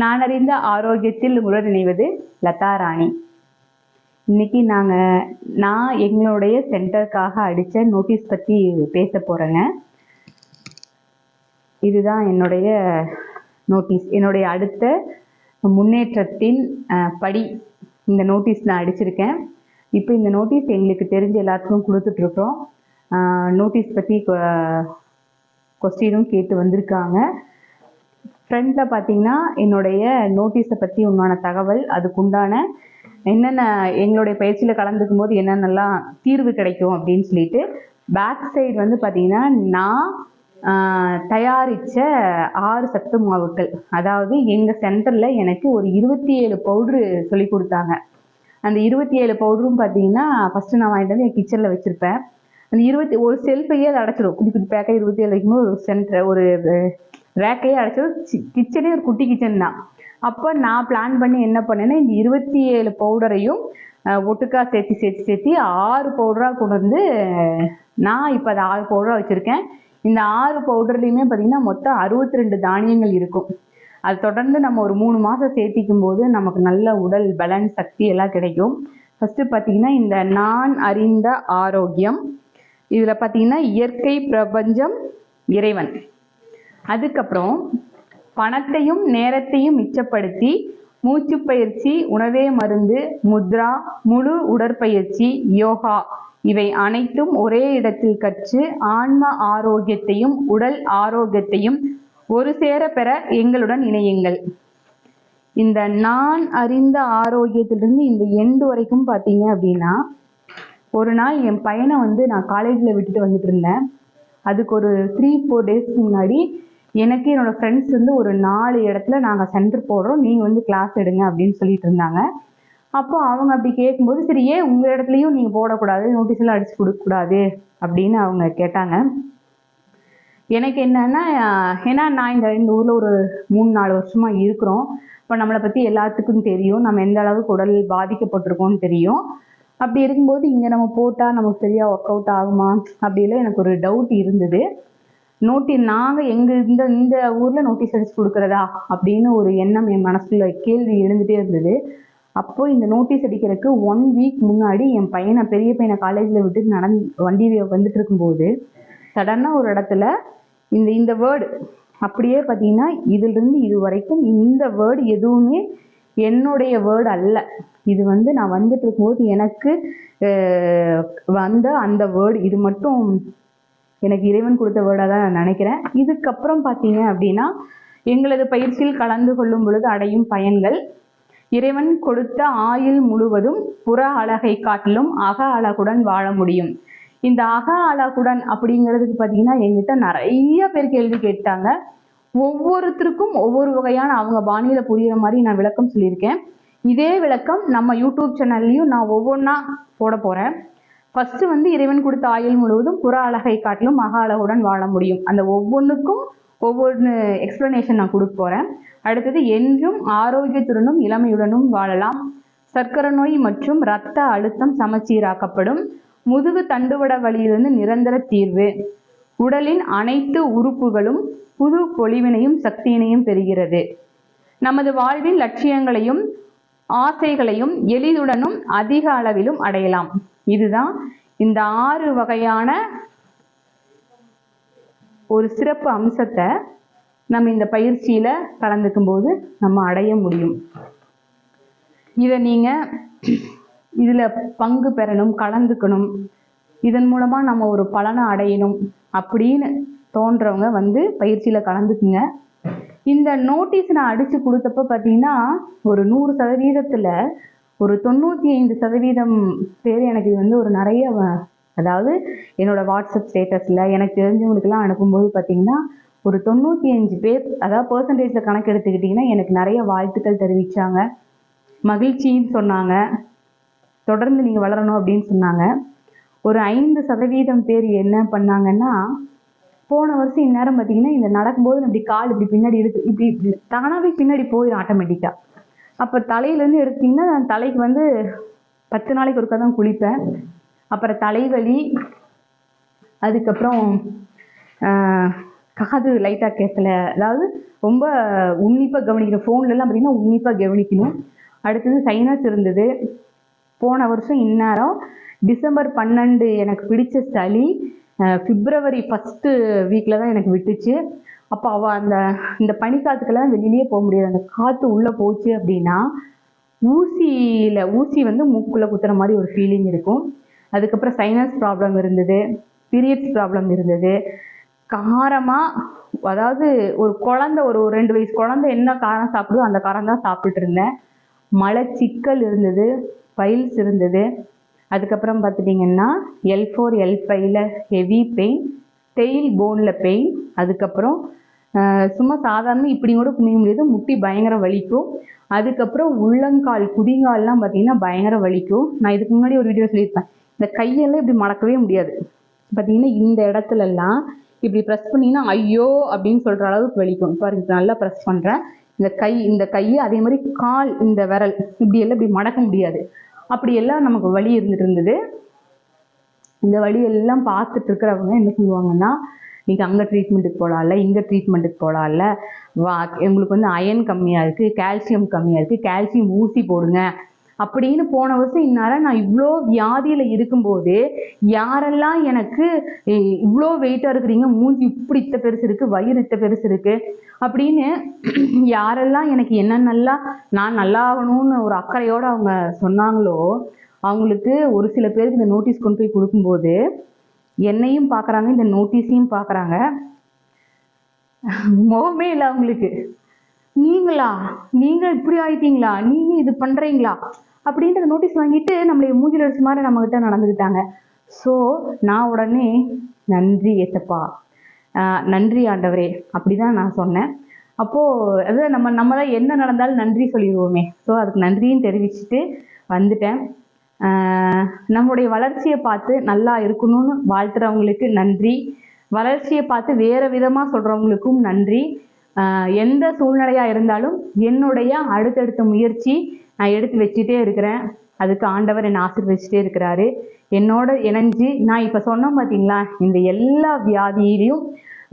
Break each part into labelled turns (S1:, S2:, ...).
S1: நான் அறிந்த ஆரோக்கியத்தில் உங்களுடன் இணைவது லதா ராணி இன்னைக்கு நாங்கள் நான் எங்களுடைய சென்டருக்காக அடித்த நோட்டீஸ் பற்றி பேச போகிறேங்க இதுதான் என்னுடைய நோட்டீஸ். என்னுடைய அடுத்த முன்னேற்றத்தின் படி இந்த நோட்டீஸ் நான் அடிச்சிருக்கேன். இப்போ இந்த நோட்டீஸ் எங்களுக்கு தெரிஞ்ச எல்லாத்துக்கும் கொடுத்துட்ருக்குறோம் நோட்டீஸ் பற்றி கொஸ்டினும் கேட்டு வந்திருக்காங்க. ஃப்ரண்டில் பார்த்தீங்கன்னா என்னுடைய நோட்டீஸை பற்றி உண்டான தகவல் அதுக்குண்டான என்னென்ன எங்களுடைய பயிற்சியில் கலந்துக்கும் போது என்னென்னலாம் தீர்வு கிடைக்கும் அப்படின்னு சொல்லிட்டு பேக் சைடு வந்து பார்த்தீங்கன்னா நான் தயாரித்த ஆறு சத்து மாவுக்கள். அதாவது எங்கள் சென்டரில் எனக்கு ஒரு இருபத்தி ஏழு பவுட்ரு சொல்லி கொடுத்தாங்க. அந்த இருபத்தி ஏழு பவுடரும் பார்த்தீங்கன்னா ஃபஸ்ட்டு நான் வாங்கிட்டு வந்து என் கிச்சனில் வச்சுருப்பேன். அந்த இருபத்தி ஒரு செல்ஃபையே அதை அடைச்சிடும் குட்டி குட்டி பேக்காக இருபத்தி ஏழு வைக்கும்போது ஒரு சென்டர் ஒரு ரேக்கையே அடைச்சது கிச்சனே ஒரு குட்டி கிச்சன் தான். அப்போ நான் பிளான் பண்ணி என்ன பண்ணேன்னா இந்த இருபத்தி ஏழு பவுடரையும் ஒட்டுக்கா சேர்த்து சேர்த்து சேர்த்து ஆறு பவுடராக கொண்டு வந்து நான் இப்போ அதை ஆறு பவுடராக வச்சுருக்கேன். இந்த ஆறு பவுடர்லேயுமே பார்த்தீங்கன்னா மொத்தம் அறுபத்தி ரெண்டு தானியங்கள் இருக்கும். அது தொடர்ந்து நம்ம ஒரு மூணு மாதம் சேர்த்திக்கும் போது நமக்கு நல்ல உடல் பலன் சக்தி எல்லாம் கிடைக்கும். ஃபஸ்ட்டு பார்த்தீங்கன்னா இந்த நான் அறிந்த ஆரோக்கியம். இதில் பார்த்தீங்கன்னா இயற்கை பிரபஞ்சம் இறைவன். அதுக்கப்புறம் பணத்தையும் நேரத்தையும் மிச்சப்படுத்தி மூச்சு பயிற்சி உணவே மருந்து முத்ரா முழு உடற்பயிற்சி யோகா இவை அனைத்தும் ஒரே இடத்தில் கற்று ஆன்ம ஆரோக்கியத்தையும் உடல் ஆரோக்கியத்தையும் ஒரு சேர பெற எங்களுடன் இணையுங்கள். இந்த நான் அறிந்த ஆரோக்கியத்திலிருந்து இந்த எண்டு வரைக்கும் பார்த்தீங்க அப்படின்னா ஒரு நாள் என் பையனை வந்து நான் காலேஜில் விட்டுட்டு வந்துட்டு இருந்தேன். அதுக்கு ஒரு த்ரீ ஃபோர் டேஸ்க்கு முன்னாடி எனக்கு என்னோடய ஃப்ரெண்ட்ஸ் வந்து ஒரு நாலு இடத்துல நாங்கள் சென்டர் போடுறோம். நீங்கள் வந்து கிளாஸ் எடுங்க அப்படின்னு சொல்லிட்டு இருந்தாங்க. அப்போ அவங்க அப்படி கேட்கும்போது சரி ஏன் உங்கள் இடத்துலையும் நீங்கள் போடக்கூடாது? நோட்டீஸ் எல்லாம் அடிச்சு கொடுக்கக்கூடாது அப்படின்னு அவங்க கேட்டாங்க. எனக்கு என்னன்னா ஏன்னா நான் இந்த இந்த ஊரில் ஒரு மூணு நாலு வருஷமாக இருக்கிறோம். இப்போ நம்மளை பற்றி எல்லாத்துக்கும் தெரியும். நம்ம எந்த அளவுக்கு உடல் பாதிக்கப்பட்டிருக்கோம்னு தெரியும். அப்படி இருக்கும்போது இங்கே நம்ம போட்டால் நமக்கு சரியாக ஒர்க் அவுட் ஆகுமா அப்படிலாம் எனக்கு ஒரு டவுட் இருந்தது. நோட்டி நாங்கள் எங்கள் இந்த இந்த ஊரில் நோட்டீஸ் அடிச்சு கொடுக்குறதா அப்படின்னு ஒரு எண்ணம் என் மனசுல கேள்வி எழுந்துகிட்டே இருந்தது. அப்போ இந்த நோட்டீஸ் அடிக்கிறதுக்கு ஒன் வீக் முன்னாடி என் பையனை பெரிய பையனை காலேஜில் விட்டு நடந் வண்டி வந்துட்டு இருக்கும்போது சடனாக ஒரு இடத்துல இந்த இந்த வேர்டு அப்படியே பார்த்தீங்கன்னா இதிலிருந்து இது வரைக்கும் இந்த வேர்டு எதுவுமே என்னுடைய வேர்டு அல்ல. இது வந்து நான் வந்துட்டு இருக்கும்போது எனக்கு வந்த அந்த வேர்டு இது மட்டும் எனக்கு இறைவன் கொடுத்த வேர்டாக தான் நான் நினைக்கிறேன். இதுக்கப்புறம் பார்த்தீங்க அப்படின்னா எங்களது பயிற்சியில் கலந்து கொள்ளும் பொழுது அடையும் பயன்கள் இறைவன் கொடுத்த ஆயுள் முழுவதும் புற அழகை காட்டிலும் அக அழகுடன் வாழ முடியும். இந்த அக அழகுடன் அப்படிங்கிறதுக்கு பார்த்தீங்கன்னா எங்கிட்ட நிறைய பேர் கேள்வி கேட்டாங்க. ஒவ்வொருத்தருக்கும் ஒவ்வொரு வகையான அவங்க பாணியில் புரிகிற மாதிரி நான் விளக்கம் சொல்லியிருக்கேன். இதே விளக்கம் நம்ம யூடியூப் சேனல்லையும் நான் ஒவ்வொன்றா போட போகிறேன் ஃபர்ஸ்ட் வந்து இறைவன் கொடுத்த ஆயுள் முழுவதும் புற அழகை காட்டிலும் மக அழகுடன் வாழ முடியும். அந்த ஒவ்வொன்றுக்கும் ஒவ்வொன்று எக்ஸ்பிளனேஷன் நான் கொடுக்க போகிறேன் அடுத்தது என்றும் ஆரோக்கியத்துடனும் இளமையுடனும் வாழலாம். சர்க்கரை நோய் மற்றும் இரத்த அழுத்தம் சமச்சீராக்கப்படும். முதுகு தண்டுவட வழியிலிருந்து நிரந்தர தீர்வு. உடலின் அனைத்து உறுப்புகளும் புது பொலிவினையும் சக்தியினையும் பெறுகிறது. நமது வாழ்வின் லட்சியங்களையும் ஆசைகளையும் எளிதுடனும் அதிக அளவிலும் அடையலாம். இதுதான் இந்த ஆறு வகையான ஒரு சிறப்பு அம்சத்தை நம்ம இந்த பயிற்சியில் கலந்துக்கும் போது நம்ம அடைய முடியும். இதை நீங்கள் இதில் பங்கு பெறணும் கலந்துக்கணும். இதன் மூலமாக நம்ம ஒரு பலனை அடையணும் அப்படின்னு தோன்றவங்க வந்து பயிற்சியில் கலந்துக்குங்க. இந்த நோட்டீஸ் நான் அடித்து கொடுத்தப்ப பார்த்தீங்கன்னா ஒரு நூறு சதவீதத்தில் ஒரு தொண்ணூற்றி ஐந்து சதவீதம் பேர் எனக்கு இது வந்து ஒரு நிறைய அதாவது என்னோட வாட்ஸ்அப் ஸ்டேட்டஸில் எனக்கு தெரிஞ்சவங்களுக்கெல்லாம் அனுப்பும்போது பார்த்தீங்கன்னா ஒரு தொண்ணூற்றி அஞ்சு பேர் அதாவது பர்சன்டேஜில் கணக்கு எடுத்துக்கிட்டிங்கன்னா எனக்கு நிறைய வாழ்த்துக்கள் தெரிவித்தாங்க மகிழ்ச்சின்னு சொன்னாங்க. தொடர்ந்து நீங்கள் வளரணும் அப்படின்னு சொன்னாங்க. ஒரு ஐந்து சதவீதம் பேர் என்ன பண்ணாங்கன்னா போன வருஷம் இந்நேரம் பார்த்தீங்கன்னா இந்த நடக்கும்போது இப்படி கால் இப்படி பின்னாடி இருக்குது இப்படி இப்படி தானாகவே பின்னாடி போயிடும் ஆட்டோமேட்டிக்காக அப்போ தலையிலேருந்து எடுத்தீங்கன்னா நான் தலைக்கு வந்து பத்து நாளைக்கு ஒருக்கா தான் குளிப்பேன். அப்புறம் தலைவலி அதுக்கப்புறம் காது லைட்டாக கேட்கல. அதாவது ரொம்ப உன்னிப்பாக கவனிக்கணும். ஃபோன்லலாம் அப்படின்னா உன்னிப்பாக கவனிக்கணும். அடுத்தது சைனஸ் இருந்தது. போன வருஷம் இந்நேரம் டிசம்பர் பன்னெண்டு எனக்கு பிடிச்ச சளி பிப்ரவரி ஃபஸ்ட்டு வீக்கில் தான் எனக்கு விட்டுச்சு. அப்போ அவள் அந்த இந்த பனிக்காத்துக்கெல்லாம் வெளியிலேயே போக முடியாது. அந்த காற்று உள்ளே போச்சு அப்படின்னா ஊசியில் ஊசி வந்து மூக்குள்ளே குத்துற மாதிரி ஒரு ஃபீலிங் இருக்கும். அதுக்கப்புறம் சைனஸ் ப்ராப்ளம் இருந்தது பீரியட்ஸ் ப்ராப்ளம் இருந்தது. காரமாக அதாவது ஒரு குழந்தை ஒரு ரெண்டு வயசு குழந்தை என்ன காரம் சாப்பிடுதோ அந்த காரம் தான் சாப்பிட்டுட்டு இருந்தேன். மலச்சிக்கல் இருந்தது பைல்ஸ் இருந்தது. அதுக்கப்புறம் பார்த்துட்டிங்கன்னா எல் ஃபோர் எல் ஃபைவ்ல ஹெவி பெயின் டெயில் போனில் பெயின் அதுக்கப்புறம் சும்மா சாதாரண இப்படி கூட குனிய முடியாது. முட்டி பயங்கர வலிக்கும். அதுக்கப்புறம் உள்ளங்கால் குதிங்கால்லாம் பார்த்தீங்கன்னா பயங்கர வலிக்கும். நான் இதுக்கு முன்னாடி ஒரு வீடியோ சொல்லியிருப்பேன். இந்த கையெல்லாம் இப்படி மடக்கவே முடியாது. பார்த்தீங்கன்னா இந்த இடத்துலலாம் இப்படி ப்ரெஸ் பண்ணிங்கன்னா ஐயோ! அப்படின்னு சொல்கிற அளவுக்கு வலிக்கும். பாருங்க நல்லா ப்ரெஸ் பண்ணுறேன் இந்த கை இந்த கை அதே மாதிரி கால் இந்த விரல் இப்படி எல்லாம் இப்படி மடக்க முடியாது. அப்படியெல்லாம் நமக்கு வலி இருந்துட்டு இருந்தது. இந்த வழியெல்லாம் பார்த்துட்டு இருக்கிறவங்க என்ன சொல்லுவாங்கன்னா நீங்கள் அங்கே ட்ரீட்மெண்ட்டுக்கு போகலாம்ல இங்கே ட்ரீட்மெண்ட்டுக்கு போகலாம்ல வா உங்களுக்கு வந்து அயன் கம்மியாக இருக்குது கால்சியம் கம்மியாக இருக்குது கால்சியம் ஊசி போடுங்க. அப்படின்னு போன வருஷம் இந்நேரம் நான் இவ்வளோ வியாதியில் இருக்கும்போது யாரெல்லாம் எனக்கு இவ்வளோ வெயிட்டாக இருக்கிறீங்க மூஞ்சி இப்படி இத்த பெருசு இருக்குது வயிறு இத்த பெருசு இருக்குது அப்படின்னு யாரெல்லாம் எனக்கு என்னென்னலாம் நான் நல்லா ஆகணும்னு ஒரு அக்கறையோடு அவங்க சொன்னாங்களோ அவங்களுக்கு ஒரு சில பேருக்கு இந்த நோட்டீஸ் கொண்டு போய் கொடுக்கும்போது என்னையும் பார்க்குறாங்க இந்த நோட்டீஸையும் பார்க்குறாங்க. முகமே இல்லை அவங்களுக்கு. நீங்களா? நீங்கள் இப்படி ஆயிட்டீங்களா? நீங்கள் இது பண்ணுறீங்களா அப்படின்ற நோட்டீஸ் வாங்கிட்டு நம்மளை மூஞ்சில் அடிச்ச மாதிரி நம்மக்கிட்ட நடந்துக்கிட்டாங்க. ஸோ நான் உடனே நன்றி ஏத்தப்பா. நன்றி ஆண்டவரே. அப்படிதான் நான் சொன்னேன். அப்போது அது நம்ம நம்ம தான் என்ன நடந்தாலும் நன்றி சொல்லிடுவோமே. ஸோ அதுக்கு நன்றியும் தெரிவிச்சுட்டு வந்துட்டேன். நம்முடைய வளர்ச்சியை பார்த்து நல்லா இருக்கணும்னு வாழ்த்துறவங்களுக்கு நன்றி. வளர்ச்சியை பார்த்து வேற விதமாக சொல்கிறவங்களுக்கும் நன்றி. எந்த சூழ்நிலையாக இருந்தாலும் என்னுடைய அடுத்தடுத்த முயற்சி நான் எடுத்து வச்சுட்டே இருக்கிறேன். அதுக்கு ஆண்டவர் என்னை ஆசீர்வதிச்சுட்டே இருக்கிறாரு. என்னோட இணைஞ்சு நான் இப்போ சொன்னோம் பார்த்தீங்களா இந்த எல்லா வியாதியிலையும்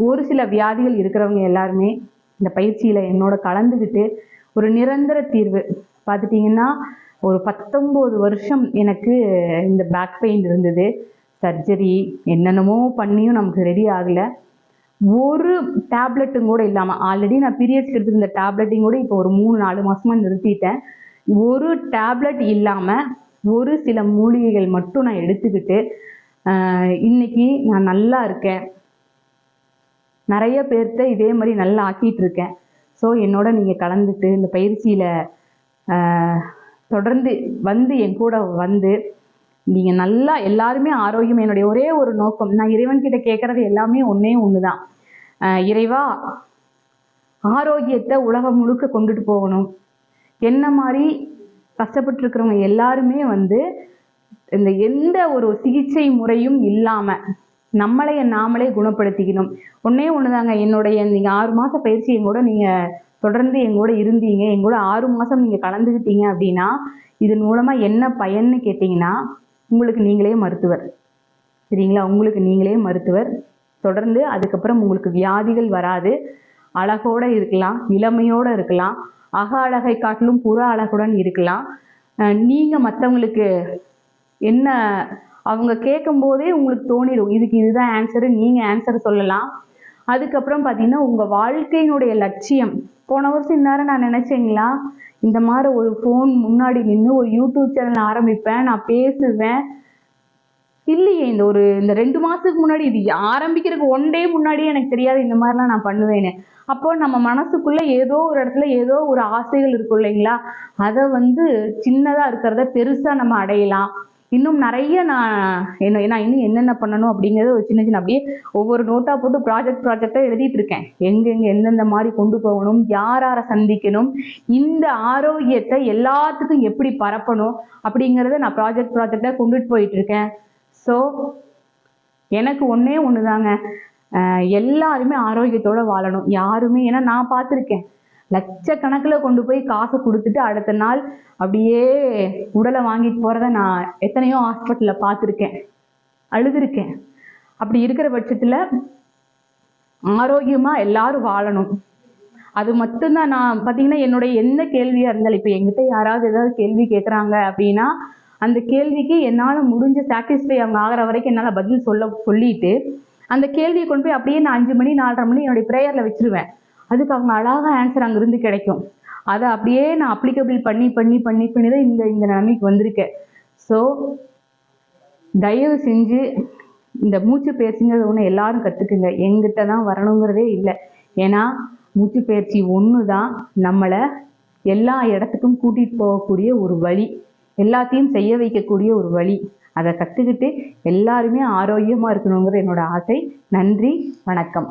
S1: ஒரு சில வியாதிகள் இருக்கிறவங்க எல்லாருமே இந்த பயிற்சியில் என்னோட கலந்துக்கிட்டு ஒரு நிரந்தர தீர்வு. பார்த்துட்டிங்கன்னா ஒரு பத்தொம்போது வருஷம் எனக்கு இந்த பேக் பெயின் இருந்தது. சர்ஜரி என்னென்னமோ பண்ணியும் நமக்கு ரெடி ஆகலை. ஒரு டேப்லெட்டும் கூட இல்லாமல் ஆல்ரெடி நான் பீரியட்ஸ் எடுத்துருந்த டேப்லெட்டையும் கூட இப்போ ஒரு மூணு நாலு மாதமாக நிறுத்திட்டேன். ஒரு டேப்லெட் இல்லாமல் ஒரு சில மூலிகைகள் மட்டும் நான் எடுத்துக்கிட்டு இன்னைக்கு நான் நல்லா இருக்கேன். நிறைய பேர்த்த இதே மாதிரி நல்லா ஆக்கிட்டு இருக்கேன். ஸோ என்னோட நீங்கள் கலந்துட்டு இந்த பயிற்சியில் தொடர்ந்து வந்து என் கூட வந்து நீங்கள் நல்லா எல்லாருமே ஆரோக்கியம் என்னுடைய ஒரே ஒரு நோக்கம் நான் இறைவன்கிட்ட கேட்குறது எல்லாமே ஒன்றே ஒன்று தான் இறைவா ஆரோக்கியத்தை உலகம் முழுக்க கொண்டுட்டு போகணும். என்ன மாதிரி கஷ்டப்பட்டு இருக்கிறவங்க எல்லாருமே வந்து இந்த எந்த ஒரு சிகிச்சை முறையும் இல்லாமல் நம்மளைய நாமளே குணப்படுத்திக்கணும். ஒன்றே ஒன்று தாங்க என்னுடைய நீங்கள் ஆறு மாத பயிற்சி கூட நீங்கள் தொடர்ந்து எங்கூட இருந்தீங்க எங்கூட ஆறு மாதம் நீங்கள் கலந்துக்கிட்டீங்க அப்படின்னா இதன் மூலமாக என்ன பயன்னு கேட்டிங்கன்னா உங்களுக்கு நீங்களே மருத்துவர். சரிங்களா? உங்களுக்கு நீங்களே மருத்துவர். தொடர்ந்து அதுக்கப்புறம் உங்களுக்கு வியாதிகள் வராது. அழகோடு இருக்கலாம் இளமையோடு இருக்கலாம் அக அழகை காட்டிலும் புற அழகுடன் இருக்கலாம். நீங்கள் மற்றவங்களுக்கு என்ன அவங்க கேட்கும்போதே உங்களுக்கு தோணிடும். இதுக்கு இதுதான் ஆன்சரு நீங்கள் ஆன்சர் சொல்லலாம். அதுக்கப்புறம் பார்த்தீங்கன்னா உங்கள் வாழ்க்கையினுடைய லட்சியம். போன வருஷம் இந்நேரம் நான் நினச்சேங்களா? இந்த மாதிரி ஒரு ஃபோன் முன்னாடி நின்று ஒரு யூடியூப் சேனல் ஆரம்பிப்பேன் நான் பேசுவேன். இல்லையே இந்த ஒரு இந்த ரெண்டு மாதத்துக்கு முன்னாடி இது ஆரம்பிக்கிறதுக்கு ஒன் டே முன்னாடியே எனக்கு தெரியாது இந்த மாதிரிலாம் நான் பண்ணுவேன்னு. அப்போ நம்ம மனசுக்குள்ளே ஏதோ ஒரு இடத்துல ஏதோ ஒரு ஆசைகள் இருக்கும் இல்லைங்களா? அதை வந்து சின்னதாக இருக்கிறத பெருசாக நம்ம அடையலாம். இன்னும் நிறைய நான் என்ன நான் இன்னும் என்னென்ன பண்ணணும் அப்படிங்கிறத ஒரு சின்ன சின்ன அப்படியே ஒவ்வொரு நோட்டாக போட்டு ப்ராஜெக்ட் ப்ராஜெக்டாக எழுதிட்டு இருக்கேன். எங்கெங்க எந்தெந்த மாதிரி கொண்டு போகணும் யார் யாரை சந்திக்கணும் இந்த ஆரோக்கியத்தை எல்லாத்துக்கும் எப்படி பரப்பணும் அப்படிங்கிறத நான் ப்ராஜெக்ட் ப்ராஜெக்டாக கொண்டுட்டு போயிட்டு இருக்கேன். ஸோ எனக்கு ஒன்றே ஒன்று தாங்க எல்லாருமே ஆரோக்கியத்தோடு வாழணும். யாருமே ஏன்னா நான் பார்த்துருக்கேன். லட்சக்கணக்கில் கொண்டு போய் காசை கொடுத்துட்டு அடுத்த நாள் அப்படியே உடலை வாங்கிட்டு போகிறத நான் எத்தனையோ ஹாஸ்பிட்டலில் பார்த்துருக்கேன். அழுதுருக்கேன். அப்படி இருக்கிற பட்சத்தில் ஆரோக்கியமாக எல்லாரும் வாழணும். அது மட்டும்தான் நான் பார்த்தீங்கன்னா என்னுடைய எந்த கேள்வியாக இருந்தாலும் இப்போ என்கிட்ட யாராவது ஏதாவது கேள்வி கேட்குறாங்க அப்படின்னா அந்த கேள்விக்கு என்னால் முடிஞ்ச சாட்டிஸ்ஃபை அவங்க ஆகிற வரைக்கும் என்னால் பதில் சொல்ல சொல்லிட்டு அந்த கேள்வியை கொண்டு போய் அப்படியே நான் அஞ்சு மணி நாலரை மணி என்னுடைய ப்ரேயரில் வச்சுருவேன். அதுக்கு அவங்க அழகாக ஆன்சர் அங்கேருந்து கிடைக்கும். அதை அப்படியே நான் அப்ளிகபிள் பண்ணி பண்ணி பண்ணி பண்ணி தான் இந்த இந்த நிலைமைக்கு வந்திருக்கேன். ஸோ தயவு செஞ்சு இந்த மூச்சு பயிற்சிங்கிறது ஒன்று எல்லாரும் கற்றுக்குங்க எங்கிட்ட தான் வரணுங்கிறதே இல்லை. ஏன்னா மூச்சு பயிற்சி ஒன்று தான் நம்மளை எல்லா இடத்துக்கும் கூட்டிகிட்டு போகக்கூடிய ஒரு வழி. எல்லாத்தையும் செய்ய வைக்கக்கூடிய ஒரு வழி. அதை கற்றுக்கிட்டு எல்லாருமே ஆரோக்கியமாக இருக்கணுங்கிறது என்னோட ஆசை. நன்றி வணக்கம்.